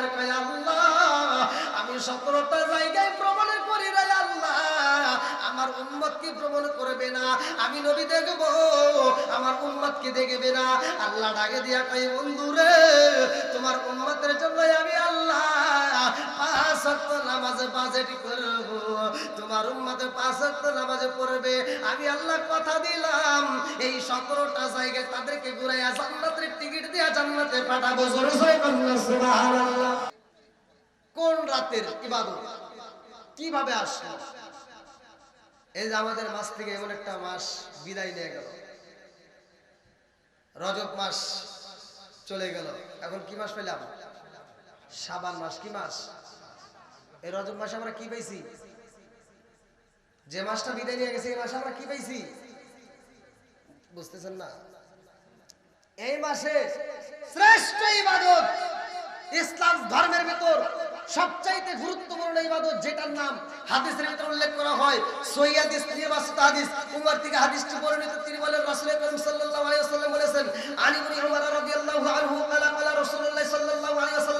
আর কয়, আল্লাহ, আমি সতেরোটা জায়গায় ভ্রমণ করি রে আল্লাহ। আমার উম্মত কি ভ্রমণ করবে না। আমি নবী দেখব, আমার উম্মত কি দেখবে না। আল্লাহ ডাকে দিয়া কয় বন্ধু রে তোমার উম্মতের জন্য আমি কীভাবে আসলো? এই যে আমাদের মাস থেকে এমন একটা মাস বিদায় নিয়ে গেল। রজব মাস চলে গেল। এখন কি মাস পেলাম? সাবান মাস, কি মাস? এই রজব মাসে আমরা কি পাইছি? যে মাসটা বিদায় নিয়ে গেছে, এই মাসে আমরা কি পাইছি? বুঝতেছেন না? এই মাসে শ্রেষ্ঠ ইবাদত ইসলাম ধর্মের ভেতর সবচাইতে গুরুত্বপূর্ণ ইবাদত, যেটার নাম হাদিসের ভিতরে উল্লেখ করা হয়। সহি হাদিস নির্বাসিত হাদিস। উমর থেকে হাদিসটি বর্ণিত, তিনি বলেন রাসূল করিম সাল্লাল্লাহু আলাইহি ওয়াসাল্লাম বলেছেন আলী ইবনে উমর রাদিয়াল্লাহু আনহু ক্বালা ক্বালা রাসূলুল্লাহ সাল্লাল্লাহু আলাইহি ওয়াসাল্লাম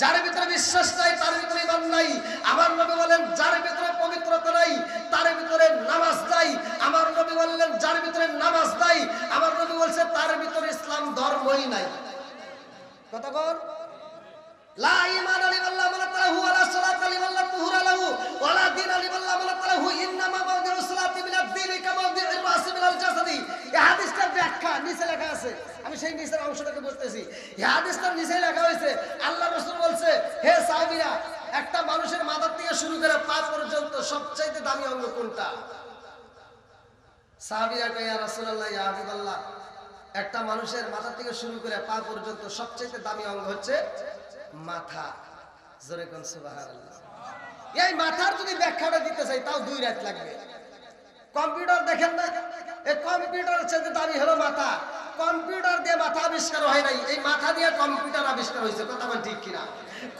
যার ভিতরে বিশ্বাস নাই, তার ভিতরে ঈমান নাই। আমার নবী বলেন, যার ভিতরে পবিত্রতা নাই, তার ভিতরে নামাজ নাই। আমার নবী বললেন, যার ভিতরে নামাজ নাই, আমার নবী বলছে, তার ভিতরে ইসলাম ধর্মই নাই। কথা কর লা ঈমান লিমান লা মালা তালাহু ওয়ালা সালাতা লিমান লা তুহরা লাহু, ওয়ালা দীন লিমান লা মালা তালাহু ইন্নামা মাওদিউ সালাতি মিনাদ দীনি কামাওদিউ রাসি একটা মানুষের মাথা থেকে শুরু করে পা পর্যন্ত সবচাইতে দামি অঙ্গ কোনটা? একটা মানুষের থেকে শুরু করে পা পর্যন্ত সবচাইতে দামি অঙ্গ হচ্ছে মাথা। জোরে এই মাথার যদি ব্যাখ্যাটা দিতে চাই, তাও দুই রাত লাগবে। কম্পিউটার দেখেন না? এই কম্পিউটারের চেয়ে দামি হলো মাথা। কম্পিউটার দিয়ে মাথা আবিষ্কার হয় নাই। এই মাথা দিয়ে কম্পিউটার আবিষ্কার হয়েছে, কথা বল ঠিক কিনা?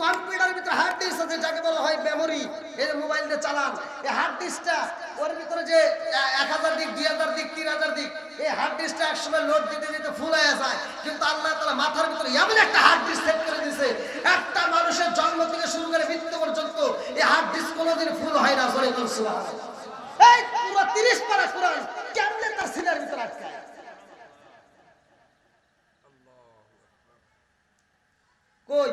কম্পিউটারের ভিতরে হার্ড ডিস্ক আছে, যাকে বলা হয় মেমোরি। এই মোবাইল দিয়ে চালান। এই হার্ড ডিস্কটা, ওর ভিতরে যে এক হাজার দিক, দুই হাজার দিক, তিন হাজার দিক এই হার্ড ডিস্কটা একসময় লোড দিতে দিতে ফুল হয়ে যায়। কিন্তু আল্লাহ তালা মাথার ভিতরে এমন একটা হার্ড ডিস্ক সেট করে দিয়েছে, একটা মানুষের জন্ম থেকে শুরু করে মৃত্যু পর্যন্ত এই হার্ড ডিস্ক কোনোদিন ফুল হয় না, জোরে কোন পুরো 30 পারা কোরআন কেমনে তার সিনার ভিতরে আটকায়? কই?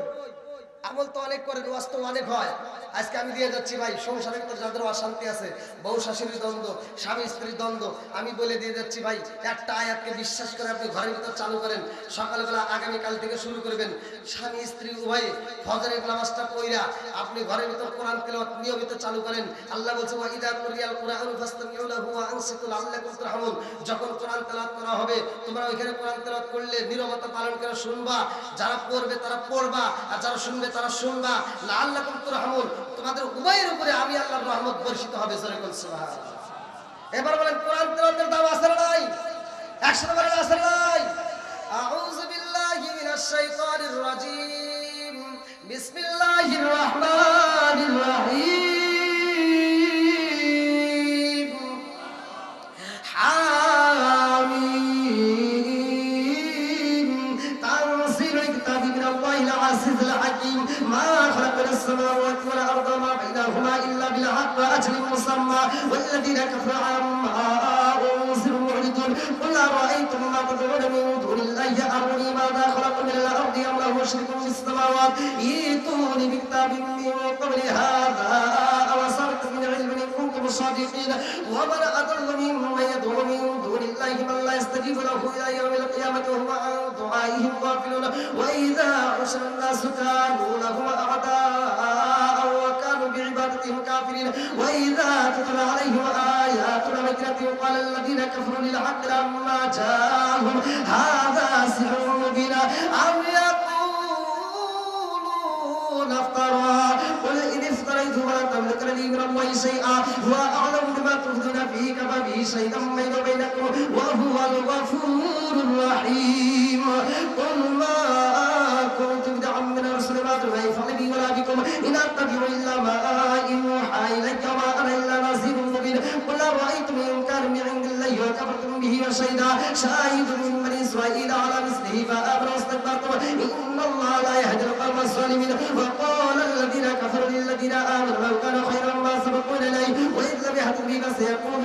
আমল তো অনেক করেন, ওয়াজ অনেক হয়। আজকে আমি দিয়ে যাচ্ছি ভাই, সংসারের ভিতরে যাদের অশান্তি আছে, বউ শাশুড়ির দ্বন্দ্ব, স্বামী স্ত্রীর দ্বন্দ্ব, আমি বলে দিয়ে যাচ্ছি ভাই, একটা আয়াতকে বিশ্বাস করে আপনি ঘরের ভিতর চালু করেন, সকালবেলা আগামীকাল থেকে শুরু করবেন। স্বামী, স্ত্রী, উভয়ে ফজরের নামাজটা পইরা আপনি ঘরের ভিতর কোরআন তেলাওয়াত নিয়মিত চালু করেন। আল্লাহ বলছে যখন কোরআন তেলাওয়াত করা হবে, তোমরা ওইখানে কোরআন তেলাওয়াত করলে, নীরবতা পালন করে শুনবা। যারা পড়বে তারা পড়বা, আর যারা শুনবে তারা শুনবা লাআল্লাকুম রহমত, তোমাদের উভয়ের উপরে আমি আল্লাহর রহমত বর্ষিত হবে এবার বলেন, কোরআন তেলাওয়াতের দাম আছে নাই? একশো বলেন, আছে না নাই? আউযু বিল্লাহি মিনাশ শাইতানির রাজীম। বিসমিল্লাহির রহমানির রহিম। والذين كفروا عما معرضون قل أرأيتم ما تدعون من دون الله؟ أروني ماذا خلق من الأرض أم له شرك في السماوات؟ ائتوني بكتاب من قبل هذا سرت من علم إن كنتم صادقين. ومن أضل ممن يدعو من دون الله من لا يستجيب له إلى يوم القيامة وهم عن دعائهم غافلون. وإذا حشر الناس كانوا لهم وقال الذين كفروا للحق لما جاءهم هذا سحر مبين أم يقولون افترى قل إن افتريت فلا تملك لي من الله شيئا هو أعلم بما تبدون فيه كفى به شيئا بيني وبينكم وهو الغفور الرحيم قل ما وشهد شاهد من بني إسرائيل على مثله فآمنوا واستكبرتم إن الله لا يهدي القوم الظالمين. وقال الذين كفروا للذين آمنوا لو كان خيرا ما سبقونا إليه وإذ لم يهدوا به فسيقولون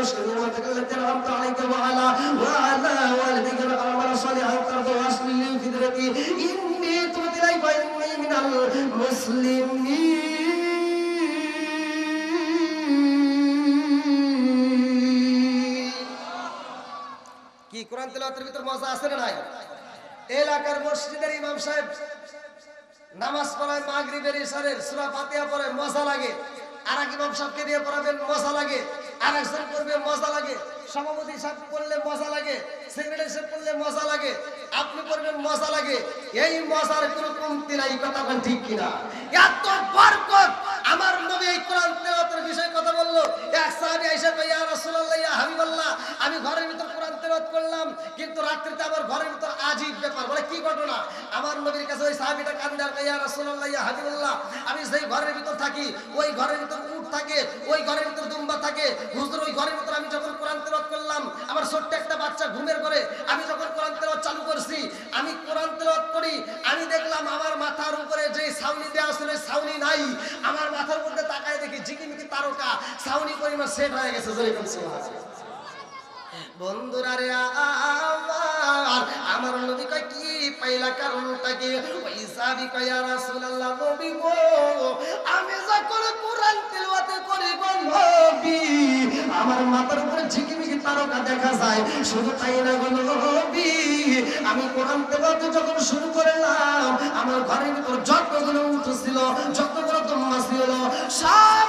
أوزعني أن أشكر نعمتك التي أنعمت عليك وعلى وعلى والديك وأعمل صالحا ترضى وأصل لي في ذرتي إني تبت إليك وإني من المسلمين কি কোরআন তেলাওয়াতের ভিতর মজা আছে না নাই এলাকার মসজিদের ইমাম সাহেব নামাজ পড়ায় মাগরিবের ইশারের সূরা ফাতিহা পড়ে মজা লাগে আর এক ইমাম সাহেবকে দিয়ে পড়াবেন মজা লাগে আর করবে, মজা লাগে। সভাপতি সাহেব করলে মজা লাগে, সেক্রেটারি সাহেব করলে মজা লাগে, আপনি করবেন মজা লাগে। এই মজার কোনো কমতি নাই, কথা ঠিক কিনা? এত বরকত! আমার নবী এই কোরআন তেলাওয়াতের বিষয়ে কথা বলল। এক সাহাবী আয়েশা কই ইয়া রাসূলুল্লাহ, ইয়া হাবিবাল্লাহ, আমি ঘরের ভিতর কোরআন তেলাওয়াত করলাম, কিন্তু রাত্রিতে আমার ঘরের ভিতর আজীব ব্যাপার। বলে, কি ঘটনা? আমার নবীর কাছে ওই সাহাবীটা কান্দার আর কই ইয়া রাসূলুল্লাহ, ইয়া হাবিবাল্লাহ, আমি সেই ঘরের ভিতর থাকি, ওই ঘরের ভিতর থাকে, ওই ঘরের ভিতর দুম্বা থাকে। হুজুর, ওই ঘরের ভিতর আমি যখন কোরআন তেলাওয়াত করলাম, আমার ছোট্ট একটা বাচ্চা ঘুমের ঘরে, আমি যখন কোরআন তেলাওয়াত চালু করছি, আমি কোরআন তেলাওয়াত করি, আমি দেখলাম আমার মাথার উপরে যে ছাউনি দেওয়া ছিল ছাউনি নাই। আমার মাথার মধ্যে তাকায় দেখি ঝিকিমিকি তারকা, ছাউনি পরিমাণ সেট হয়ে গেছে বলছি বন্ধুরা রে আমার আমার নবী কয়, কি পাইলা কারণটা কি? ওই সাহাবী কয় রাসূলুল্লাহ, নবী গো, আমি যখন কোরআন করি নবী আমার মাথার উপরে ঝিকিমিকি তারকা দেখা যায়। শুধু তাই না গো নবী, আমি কোরআন তেলাওয়াত যখন শুরু করলাম, আমার ঘরের ভিতর যতগুলো উঠেছিল যতগুলো দম্মা ছিল সব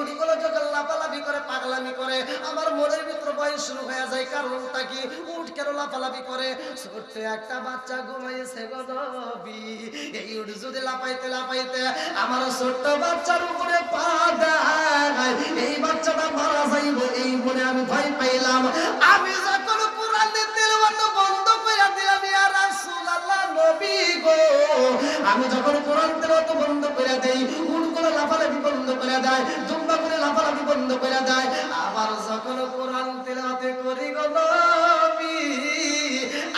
উটগুলো যখন লাফালাফি করে, পাগলামি করে, আমার মনের ভিতর ভয় শুরু হয়ে যায়। কারণটা কি? উট কেন লাফালাফি করে? ছোট্ট একটা বাচ্চা ঘুমাইছে গো এই উট যদি লাফাইতে লাফাইতে আমার ছোট্ট বাচ্চার উপরে পা দেয়। এই বাচ্চাটা মারা যাইব, এই বলে আমি ভয় পাইলাম। আমি যখন কোরআনের তেলাওয়াত বন্ধ করে দিলাম, ইয়া আমি যখন কোরআন তেলাওয়াত বন্ধ করে দেই উটগুলো লাফালাফি বন্ধ করে দেয় করে দেয়, আবার যখন কোরআন তেলাওয়াতে করি গো নবী,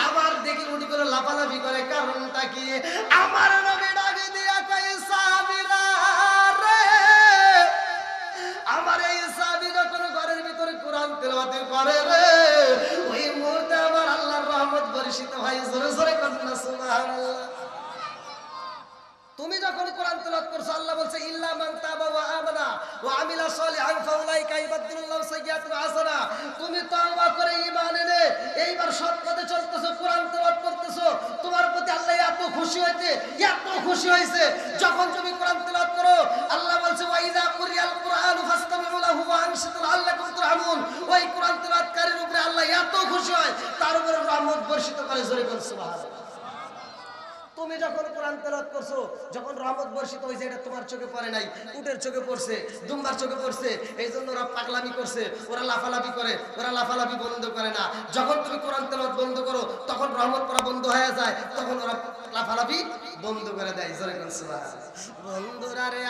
আবার দেখি উঠি করে লাফালাফি করে, কারণটা কি? আমার নবী আমার এই সাহাবী যখন ঘরের ভিতরে কোরআন তেলাওয়াতে করে রে, ওই মুহূর্তে আমার আল্লাহর রহমত বর্ষিত হয়। জোরে জোরে কন্যা সুবহানাল্লাহ। তুমি যখন কোরআন তেলাওয়াত করছ, আল্লাহ বলছে, ইল্লা মান তাবা ওয়া আমানা ওয়া আমিলা সলিহান ফাউলাইকা ইবাদদিল্লাহু সাইয়্যাতুন হাসানা। তুমি তওবা করে ঈমান এনে এইবার সৎ পথে চলতেছো, কোরআন তেলাওয়াত করতেছো, তোমার প্রতি আল্লাহ এত খুশি হয়েছে এত খুশি হইছে। যখন তুমি কোরআন তেলাওয়াত করো, আল্লাহ বলছে, ওয়া ইযা কুরিয়াল কুরআনু ফাসতামিউ লাহু ওয়া আনসিতু লাআল্লাকুম তুরহামুন। ওই কোরআন তেলাওয়াতকারীর উপরে আল্লাহ এত খুশি হয়, তার উপরে রহমত বর্ষিত করে জোরে বল সুবহানাল্লাহ। তুমি যখন কোরআন তেলাওয়াত করছ, যখন রহমত বর্ষিত হয়েছে, এটা তোমার চোখে পড়ে নাই, উটের চোখে পড়ছে, দুম্বার চোখে পড়ছে এই জন্য ওরা পাগলামি করছে, ওরা লাফালাফি করে, ওরা লাফালাফি বন্ধ করে না। যখন তুমি কোরআন তেলাওয়াত বন্ধ করো, তখন রহমত করা বন্ধ হয়ে যায়, তখন ওরা লাফালাফি বন্ধ করে দেয়। জোরে বন্ধুরা রে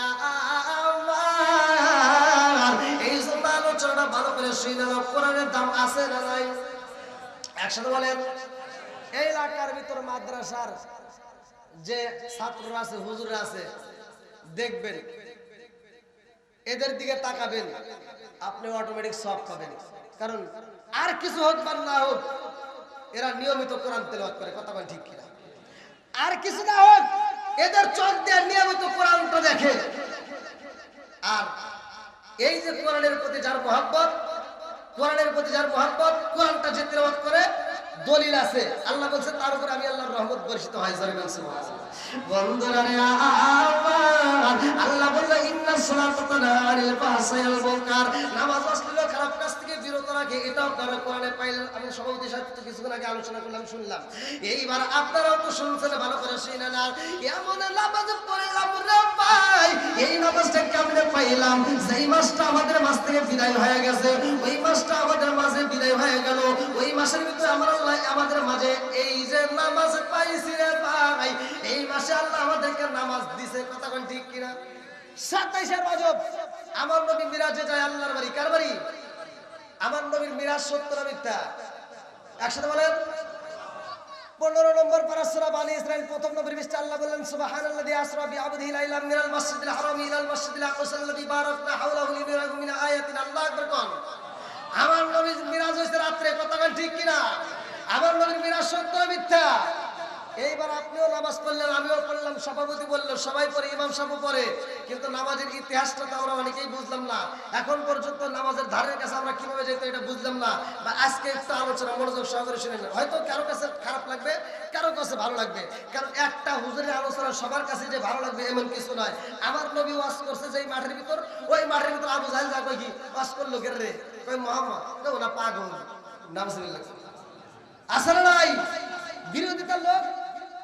এই জন্য আলোচনাটা ভালো করে শুনে নাও, কোরআনের দাম আছে না নাই? একসাথে বলেন, এই এলাকার ভিতর মাদ্রাসার যে ছাত্ররা আছে, হুজুররা আছে, দেখবেন, এদের দিকে তাকাবেন, আপনি অটোমেটিক সব পাবেন। কারণ আর কিছু হোক বা না হোক, এরা নিয়মিত কোরআন তেলাওয়াত করে, কথা বল ঠিক কিনা? আর কিছু না হোক, এদের চোখ দিয়ে নিয়মিত কোরআনটা দেখে। আর এই যে কোরআনের প্রতি যার মহাব্বত, কোরআনের প্রতি যার মহাব্বত, কোরআনটা যে তেলাওয়াত করে দলিল আছে। আল্লাহ বলছে, তার উপর আমি আল্লাহর রহমত বর্ষিত হয়, জরে বলছে বন্ধুরা আল্লাহ বলল, ইন্না সালাতা তানারিল ফাহসায়াল মুনকার। নামাজ অশ্লীল খারাপ থেকে এটাও আপনারা কোরআনে পাইলেন, আমি সভাপতি তো কিছুক্ষণ আগে আলোচনা করলাম, শুনলাম। এইবার আপনারাও তো শুনছেন, ভালো করে শুনে না এমন নামাজ পড়লাম রে ভাই? এই নামাজটা কেমনে পাইলাম? যেই মাসটা আমাদের মাস থেকে বিদায় হয়ে গেছে, ওই মাসটা আমাদের মাঝে বিদায় হয়ে গেল। ওই মাসের ভিতরে আমার আল্লাহ আমাদের মাঝে এই যে নামাজ পাইছি রে ভাই, এই মাসে আল্লাহ আমাদেরকে নামাজ দিছে, কথা ঠিক কিনা? সাতাইশের রজব, আমার নবী মিরাজে যায় আল্লাহর বাড়ি, কার বাড়ি? আমার নবীর মিরাজ সত্য না মিথ্যা? একসাথে বলেন। পনেরো নম্বর পারাসুরা বানি ইসরাইল প্রথম নবীর বিশটা আল্লাহ বললেন সুবহানাল্লাযী আসরা বি বিআবদিহি লাইলাম মিনাল মাসজিদিল হারামি, ইলাল মাসজিদিল আকসাল্লাযী বারাকনা হাওলাহু লিনুরিয়াহু মিন আয়াতিনা আল্লাহু আকবার কোন। আমার নবীর মিরাজ হয়েছে রাত্রে, কথা ঠিক কিনা? আমার নবীর মিরাজ সত্য না মিথ্যা? এইবার আপনিও নামাজ পড়লেন, আমিও পড়লাম, সভাপতি বলল, সবাই পড়ে, ইমাম সাহেব পড়ে। কিন্তু নামাজের ইতিহাসটা তো আমরা অনেকেই বুঝলাম না। এখন পর্যন্ত নামাজের ধারের কাছে আমরা কীভাবে যেত এটা বুঝলাম না। বা আজকে একটু আলোচনা, মনোযোগ সহকারে শুনে নেন হয়তো কারও কাছে খারাপ লাগবে, কারও কাছে ভালো লাগবে। কারণ একটা হুজুরের আলোচনা সবার কাছে যে ভালো লাগবে এমন কিছু নয়। আমার নবী ওয়াজ করছে যে মাঠের ভিতর, ওই মাঠের ভিতর আবু জাহেল যা কি, ওয়াজ করল কে রে? কই মোহাম্মদ তো না পাগল। নাম আসলে নাই? বিরোধিতার লোক?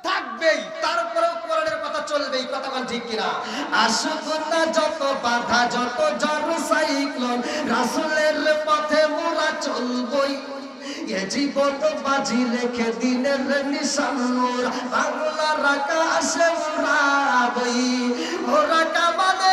থাকবেই, তারপরেও কোরআনের কথা চলবেই, কথা বল ঠিক কিনা? আসুক যত বাধা, যত জ্বর, সাইক্লোন, রাসুলের পথে মোরা চলবই। এ জীবন বাজি রেখে দিনের নিশান বাংলার আকাশে উড়াবই মোরা কামানের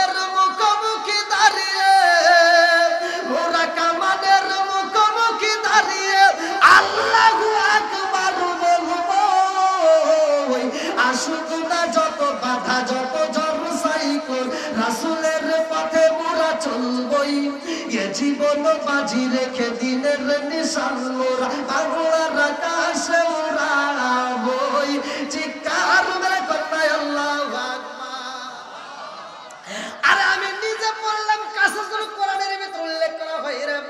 জীবন বাজি রেখে দিনের নিশান মোরা, বাংলার আকাশে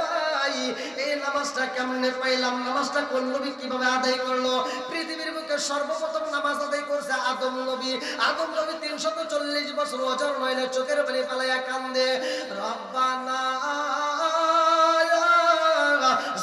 ভাই। এই নামাজটা কেমনে পাইলাম? নামাজটা কোন নবী কীভাবে আদায় করল? পৃথিবীর বুকে সর্বপ্রথম নামাজ আদায় করছে আদম নবী। আদম নবী চল্লিশ বছর ওজন নয়নে চোখের পানি পালাইয়া কান্দে। রব্বানা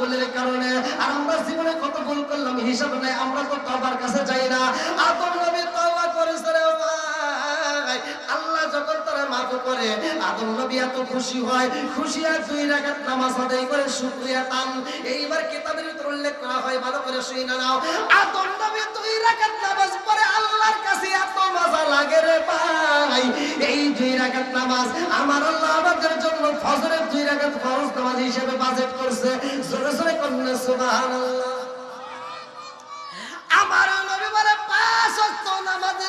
ভুলের কারণে আর আমরা জীবনে কত ভুল করলাম হিসাব নাই, আমরা তো তবার কাছে যাই না। আদম নবী তওবা করেছে রে আল্লাহ যখন তারা মাফ করে নবী এত খুশি হয়, খুশি আর দুই রাকাত নামাজ আদায় করে শুকরিয়া এইবার কিতাবের ভিতর উল্লেখ করা হয়, ভালো করে শুই না নাও। আদম নবী দুই রাকাত নামাজ পড়ে আল্লাহর কাছে এত মজা লাগে রে ভাই। এই দুই রাকাত নামাজ আমার আল্লাহ আমাদের জন্য ফজরের দুই রাকাত ফরজ নামাজ হিসেবে বাজেট করছে। জোরে জোরে কন্যা, সুবহানাল্লাহ। আমার নবী বলে, পাঁচ ওয়াক্ত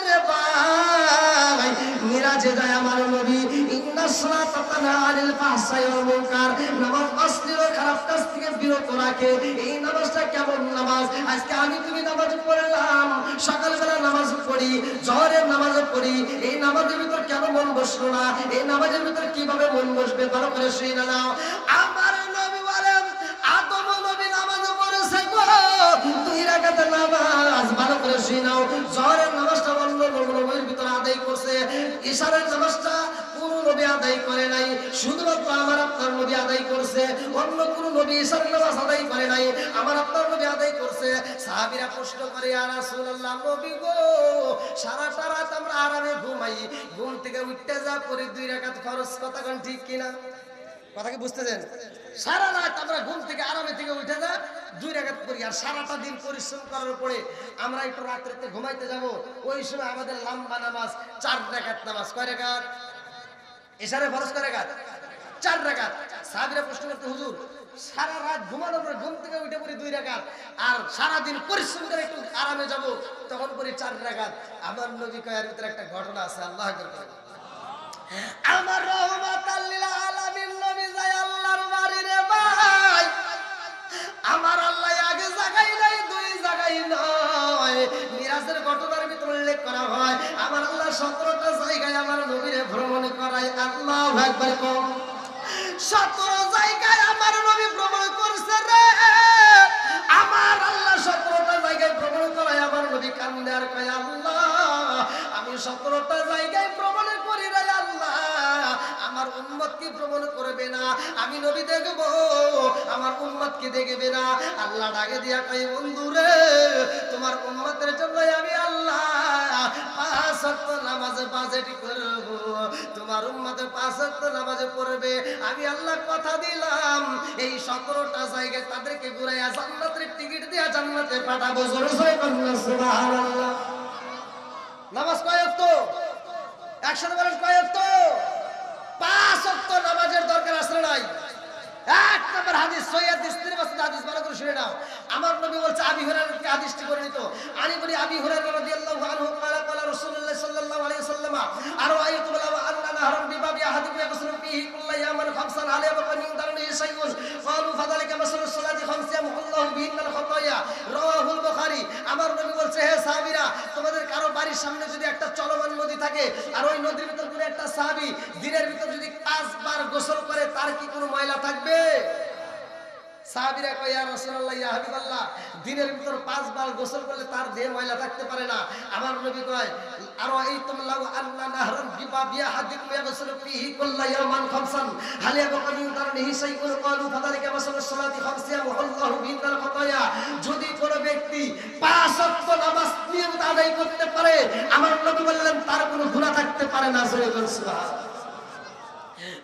রে ভাই। মিরাজে যায় আমার নবী, ইন্না সালাতা তানহা আনিল ফাহশাই ওয়াল মুনকার। নামাজ অশ্লীল খারাপ কাজ বিরত রাখে এই নামাজটা কেমন নামাজ? আজকে আমি তুমি নামাজ পড়লাম। সকালবেলা নামাজ পড়ি, জহরের নামাজ পড়ি। এই নামাজের ভিতর কেন মন বসল না? এই নামাজের ভিতর কীভাবে মন বসবে? ভালো করে শুই না নাও। আমার নবী বলেন, আদম নবী নামাজ পড়েছে গো। দুই রাকাতের নামাজ। ভালো করে শুই নাও। জহরের নামাজটা অন্য নবীর ভিতরে করছে ইশারের নামাজটা কোন নবী আদায় করে নাই, শুধুমাত্র আমার আপনার নবী আদায় করছে, অন্য কোন নবী ইশারের নামাজ আদায় করে নাই, আমার আপনার নবী আদায় করছে। সাহাবীরা প্রশ্ন করে আর রাসূলুল্লাহ, নবী গো, সারাটা রাত আমরা আরামে ঘুমাই, ঘুম থেকে উঠতে যা পরে দুই রাকাত খরচ কথা কোন ঠিক কিনা? কথা কি বুঝতেছেন? সারা রাত আমরা ঘুম থেকে আরামে থেকে উঠে যা দুই রাগাত করি, আর সারাটা দিন পরিশ্রম করার পরে আমরা একটু রাত্রিতে ঘুমাইতে যাব। ওই সময় আমাদের লম্বা নামাজ চার রাকাত নামাজ কয় রাকাত? এসারে ফরজ কয় রাকাত? চার রাকাত। সাহাবীরা প্রশ্ন করতে, হুজুর, সারা রাত ঘুমানোর পরে ঘুম থেকে উঠে পড়ি দুই রাকাত আর সারা দিন পরিশ্রম করে একটু আরামে যাব, তখন করি চার রাকাত। আমার নবী কয়ার ভিতরে একটা ঘটনা আছে, আল্লাহ আমার রহমত আলামিন, নবী যায় আল্লাহর বাড়ি রে ভাই। আমার আল্লাহ আগে জায়গায় নাই, দুই নয় মিরাজের উল্লেখ করা হয়। আমার আল্লাহ সতেরোটা জায়গায় আমার নবীরে ভ্রমণ আল্লাহ সতেরো জায়গায় আমার নবী ভ্রমণ করছে রে। আমার আল্লাহ সতেরোটা জায়গায় ভ্রমণ আমার নবী কান্দে আর কয়, আল্লাহ, আমি সতেরোটা জায়গায় ভ্রমণ করি রে আল্লাহ। আমার কি ভ্রমণ করবে না? আমি নবী দেখব, আমার উম্মত কি দেখবে না? আল্লাহ ডাকে দিয়া কই বন্ধু রে তোমার উম্মতের জন্য আমি আল্লাহ পাঁচ আমি নামাজের দরকার আসলে নাই? এক নম্বর হাদিস সৈয়দ স্ত্রী মাসুদ হাদিস, ভালো করে শুনে নাও। আমার নবী বলছে, আবি হুরায়রা হাদিসটি করে নিত আনি বলি, আবি হুরায়রা রাদিয়াল্লাহু ইয়ে আমার নবী বলছে, হে বাড়ির সামনে যদি একটা চলমান নদী থাকে, আর ওই নদীর ভিতর কোনো একটা সাহাবী দিনের ভিতর যদি পাঁচবার গোসল করে, তার কি কোনো ময়লা থাকবে? কয়, ইয়া রাসূলুল্লাহ, ইয়া হাবিবাল্লাহ, দিনের ভিতর গোসল করলে তার দেহে ময়লা থাকতে পারে না। আমার নবী কয় আর তোমলাউ আন্না নাহরান হাদিক ইয়াগসুলু ফিহি কুল্লা ইয়ামান খামসান? মাসালুস সালাতি খামসিয়া বিনাল খাতায়া। যদি কোন ব্যক্তি পাঁচ ওয়াক্ত নামাজ নিয়মিত আদায় করতে পারে, আমার নবী বললেন, তার কোনো গুনাহ থাকতে পারে না। জোরে সুবহানাল্লাহ।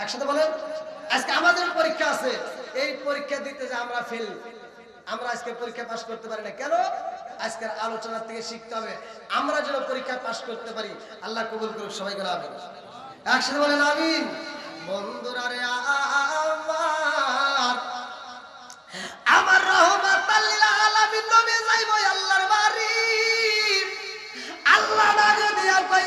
একসাথে বলেন, আজকে আমাদের পরীক্ষা আছে, এই পরীক্ষা দিতে যে আমরা ফেল আমরা আজকে পরীক্ষা পাশ করতে পারি না। কেন? আজকের আলোচনা থেকে শিখতে হবে। আমরা যেন পরীক্ষা পাশ করতে পারি, আল্লাহ কবুল করুক, সবাই করে আমিন। একসাথে বলেন, আমিন। বন্ধুরা রে আমার রহমত আলামিন, নবী যাইব আল্লাহর বাড়ি। আল্লাহ ডাকে দিয়া কই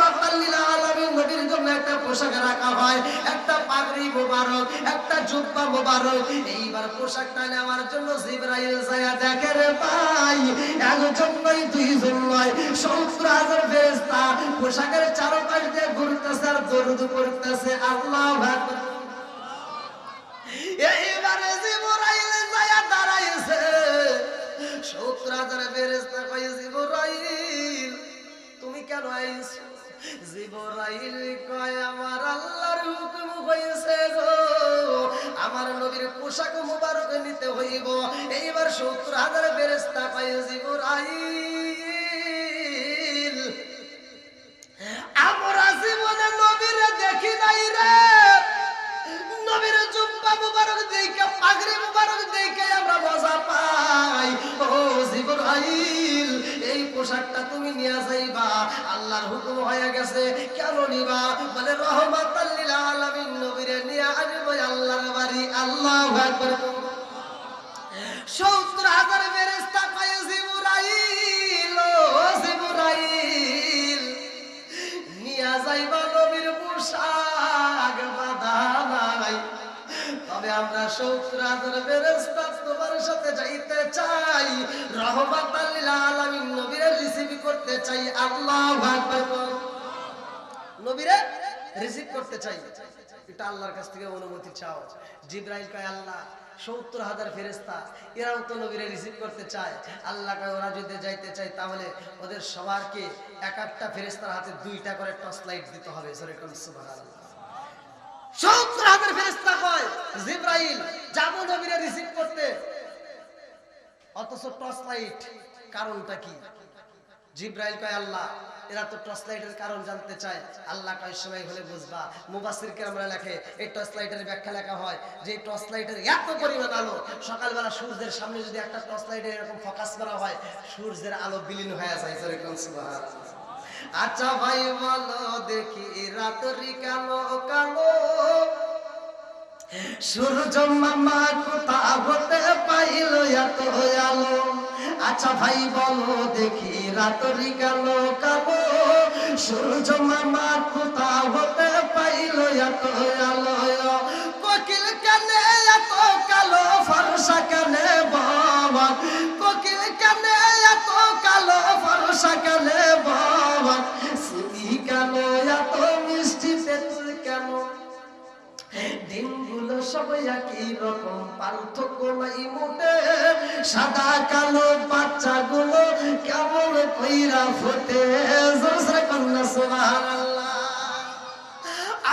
পোশাক রাখা হয়। একটা পাগড়ি মোবারক, একটা জুব্বা মোবারক। এইবার পোশাকটা নেওয়ার জন্য জিবরাইল যায়া দেখে রে ভাই, একজন নয়, দুইজন নয়। সত্তর হাজার ফেরেশতা পোশাকের চারপাশ দিয়ে ঘুরতেছে আর দরুদ পড়তেছে। আল্লাহ এইবারে জিবরাইল যায়া দাঁড়াইছে। সত্তর হাজার কয়, জিবরাইল, তুমি কেন আইছো? জিবরাইল কয়, আমার আল্লাহর হুকুম হইছে গো। আমার নবীর পোশাক মুবারক নিতে হইব। এইবার সত্তর হাজার ফেরেশতা কয়, জিবরাইল পাগড়ি এই পোশাকটা তুমি নিয়ে যাইবা। আল্লাহর হুকুম গেছে, কেন নিবা? বলে, রহমাতাল লিল আলামিন, নবীরে নিয়ে আসবে আল্লাহর বাড়ি। অনুমতি চাও। জিব্রাইল কয়, আল্লাহ, সত্তর হাজার ফেরেস্তা এরাও তো নবীরে রিসিভ করতে চায়। আল্লাহ কয়, ওরা যদি যাইতে চায়, তাহলে ওদের সবারকে এক একটা ফেরেস্তার হাতে দুইটা করে টর্চ লাইট দিতে হবে। সুবহানাল্লাহ। সত্তর হাজার কয়, জিব্রাইল যাব রিসিভ করতে। অথচ টর্চ লাইট কারণটা কি? জিব্রাইল কয়, আল্লাহ, এরা তো টর্চ লাইটের কারণ জানতে চায়। আল্লাহ কয় সময় হলে বুঝবা। মুবাসির লেখে, এই টর্চ লাইটের ব্যাখ্যা লেখা হয় যে টর্চ লাইটের এত পরিমাণ আলো, সকালবেলা সূর্যের সামনে যদি একটা টর্চ লাইটের এরকম ফোকাস করা হয়, সূর্যের আলো বিলীন হয়ে যায়। সুবহানাল্লাহ। আচ্ছা ভাই, বলো দেখি, রাতরি কালো কালো। সূর্য মামা কোথা হতে পাইল এত আলো? আচ্ছা ভাই, বলো দেখি, রাতরি কালো কালো। সূর্য মামা কোথা হতে পাইল এত আলো? কোকিল কানে এত কালো, ফরসা কানে বাবা। কোকিল কানে এত কালো, ফরসা কানে বাবা। সাদা, কালো বাচ্চাগুলো কেমন কইরা ফোটে?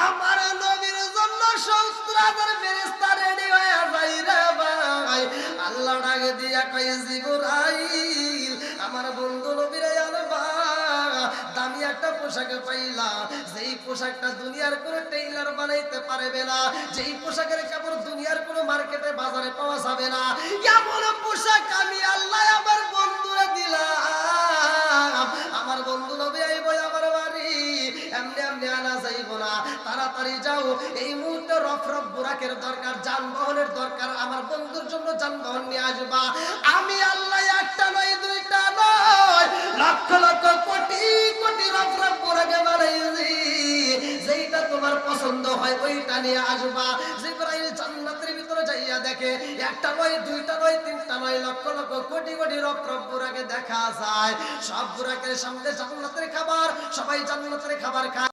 আমার নবীর জন্য সত্তর হাজার রেডি হয়ে যাই রে ভাই। আল্লাহ ডাকে দিয়া কয়ে, জিবরাইল, আমার বন্ধু নবীরে আনবা দামি একটা পোশাক পাইলাম যেই পোশাকটা দুনিয়ার কোনো টেইলার বানাইতে পারবে না। যেই পোশাকের কাপড় দুনিয়ার কোনো মার্কেটে, বাজারে পাওয়া যাবে না। এমন পোশাক আমি আল্লাহ আমার বন্ধুরে দিলাম। আমার বন্ধু নবী আইব আমার বাড়ি। এমনি এমনি আনা যাইব না। তাড়াতাড়ি যাও। এই মুহূর্তে রফ রফ বুরাকের দরকার, যানবাহনের দরকার। আমার বন্ধুর জন্য যানবাহন নিয়ে আসবা। আমি আল্লাহ একটা নয়, দুইটা নয়। লক্ষ লক্ষ কোটি কোটি রফ রফ বুরাকে বানাইছি। যেইটা তোমার পছন্দ হয়, ওইটা নিয়ে আসবা। জিব্রাইল জান্নাতের ভিতরে যাইয়া দেখে, একটা নয়, দুইটা নয়, তিনটা নয়, লক্ষ লক্ষ, কোটি কোটি রফ বুরাকে দেখা যায়। সব বুড়াকে সামনে জান্নাতের খাবার, সবাই জান্নাতের খাবার খায়।